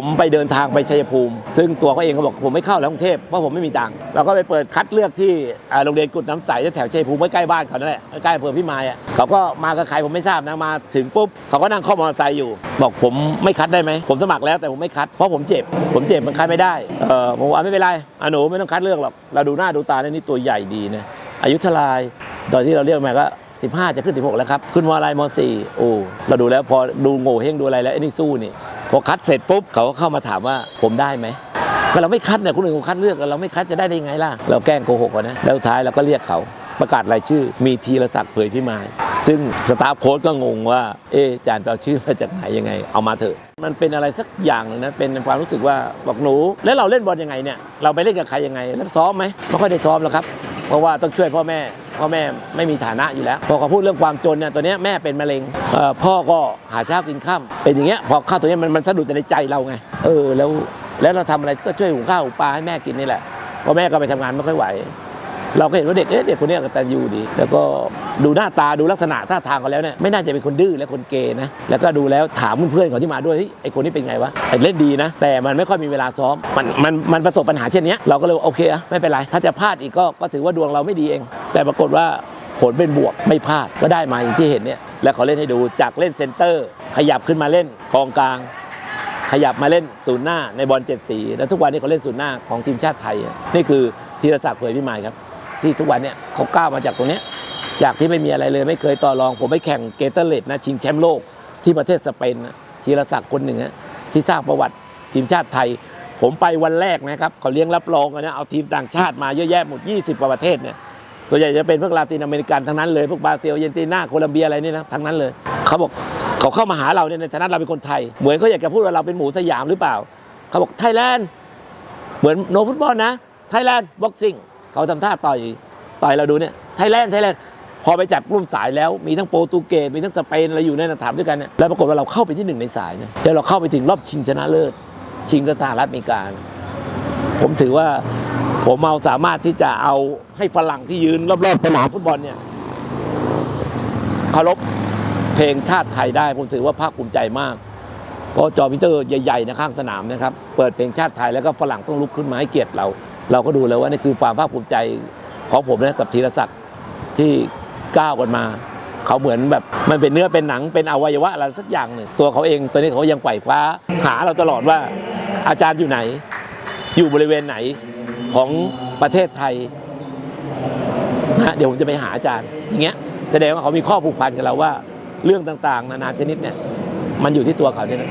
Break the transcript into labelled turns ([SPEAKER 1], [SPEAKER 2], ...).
[SPEAKER 1] ผมไปเดินทางไปชัยภูมิ ซึ่งตัวเขาเองเขาบอกผมไม่เข้าแล้วกรุงเทพเพราะผมไม่มีตังค์เราก็ไปเปิดคัดเลือกที่โรงเรียนกุดน้ำใสแถวชัยภูมิใกล้บ้านเขานั่นแหละใกล้อำเภอพิมายอะเขาก็มากับใครผมไม่ทราบนะมาถึงปุ๊บเขาก็นั่งข้อมอเตอร์ไซค์อยู่ บอกผมไม่คัดได้ไหมผมสมัครแล้วแต่ผมไม่คัดเพราะผมเจ็บ ผมเจ็บมันคัดไม่ได้เออผมว่าไม่เป็นไรอหนูไม่ต้องคัดเลือกหรอกเราดูหน้าดูตาเนี่ยนี่ตัวใหญ่ดีนะอายุทลายตอนที่เราเรียกมาก็15 จะขึ้น 16 แล้วครับ ขึ้นมอะไรม4โอ้เราดูแล้วพอดูโง่เฮงดูอะไรแล้วไอ้นี่สู้นี่ พอคัดเสร็จปุ๊บเขาก็เข้ามาถามว่าผมได้ไหมก็เราไม่คัดเนี่ยคนอื่นเขาคัดเลือกเราไม่คัดจะได้ได้ไงล่ะ เราแกล้งโกหกก่อนนะแล้วท้ายเราก็เรียกเขาประกาศรายชื่อ มีทีรศักดิ์เผยพิมาย ซึ่งสตาฟโค้ชก็งงว่า เอ๊ะจารย์ไปเอาชื่อมาจากไหนยังไง เอามาเถอะ มันเป็นอะไรสักอย่างนึงนะ เป็นความรู้สึกว่าบอกหนู แล้วเราเล่นบอลยังไงเนี่ย เราไปเล่นกับใครยังไง แล้วซ้อมไหมไม่ค่อยได้ซ้อมหรอกครับ เพราะว่าต้องช่วยพ่อแม่ พ่อแม่ไม่มีฐานะอยู่แล้ว พอเขาพูดเรื่องความจนเนี่ยตัวเนี้ยแม่เป็นมะเร็งพ่อก็หาเช้ากินข้ามเป็นอย่างเงี้ยพอข้าวตัวเนี้ยมันมันสะดุดในใจเราไงเออแล้วแล้วเราทำอะไรก็ช่วยหุงข้าวหุงปลาให้แม่กินนี่แหละเพราะแม่ก็ไปทำงานไม่ค่อยไหว เราก็เห็นว่าเด็กเอ๊ะเด็กคนนี้กตัญญูดี แล้วก็ดูหน้าตาดูลักษณะท่าทางเขาแล้วเนี่ยไม่น่าจะเป็นคนดื้อและคนเกย์นะแล้วก็ดูแล้วถามเพื่อนๆเขาที่มาด้วยเฮ้ยไอ้คนนี้เป็นไงวะเล่นดีนะ แต่มันไม่ค่อยมีเวลาซ้อมมันมันมันประสบปัญหาเช่นนี้เราก็เลยโอเคอะไม่เป็นไรถ้าจะพลาดอีกก็ก็ถือว่าดวงเราไม่ดีเอง แต่ปรากฏว่าผลเป็นบวกไม่พลาดก็ได้มาอย่างที่เห็นเนี่ยแล้วเขาเล่นให้ดูจากเล่นเซนเตอร์ ขยับขึ้นมาเล่นกองกลาง ขยับมาเล่นศูนย์หน้าในบอลเจ็ดสี แล้วทุกวันนี้เขาเล่นศูนย์หน้าของทีมชาติไทย นี่คือธีรศักดิ์เผยพิมายครับ ที่ทุกวันเนี่ยเขาก้าวมาจากตรงนี้จากที่ไม่มีอะไรเลยไม่เคยต่อรอง ผมไปแข่งเกเตอร์เลดนะชิงแชมป์โลกที่ประเทศสเปนนะธีรศักดิ์คนหนึ่งนะที่สร้างประวัติทีมชาติไทย ผมไปวันแรกนะครับเขาเลี้ยงรับรองกันนะเอาทีมต่างชาติมาเยอะแยะหมด 20กว่าประเทศเนี่ยส่วนใหญ่จะเป็นพวกลาตินอเมริกันทั้งนั้นเลยพวกบราซิลเจนตินาโคลัมเบียอะไรนี่นะทั้งนั้นเลยเขาบอกเขาเข้ามาหาเราเนี่ยในฐานะเราเป็นคนไทย เหมือนเขาอยากจะพูดว่าเราเป็นหมูสยามหรือเปล่าเขาบอกไทยแลนด์เหมือนโนฟุตบอลนะไทยแลนด์บ็อกซิ่ง เขาทำท่าต่อยต่อยเราดูเนี่ยไทยแลนด์ไทยแลนด์พอไปจับกลุ่มสายแล้วมีทั้งโปรตุเกสมีทั้งสเปนอะไรอยู่ในสนามด้วยกันเนี่ยแล้วปรากฏว่าเราเข้าไปที่หนึ่งในสายเนี่ยแล้วเราเข้าไปถึงรอบชิงชนะเลิศชิงกับสหรัฐอเมริกาผมถือว่าผมเอาสามารถที่จะเอาให้ฝรั่งที่ยืนรอบๆสนามฟุตบอลเนี่ยเคารพเพลงชาติไทยได้ ผมถือว่าภาคภูมิใจมาก เพราะจอมิเตอร์ใหญ่ๆนะข้างสนามนะครับ เปิดเพลงชาติไทยแล้วก็ฝรั่งต้องลุกขึ้นมาให้เกียรติเรา เราก็ดูแล้วว่านี่คือความภาคภูมิใจของผมนะกับธีรศักดิ์ที่ก้าวกันมา เขาเหมือนแบบมันเป็นเนื้อเป็นหนังเป็นอวัยวะอะไรสักอย่างหนึ่งตัวเขาเองตัวนี้เขายังไขว่คว้าหาเราตลอดว่าอาจารย์อยู่ไหน อยู่บริเวณไหนของประเทศไทยนะเดี๋ยวผมจะไปหาอาจารย์อย่างเงี้ยแสดงว่าเขามีข้อผูกพันกับเราว่า เรื่องต่างๆ นานาชนิดเนี่ยมันอยู่ที่ตัวเขาเนี่ยนะ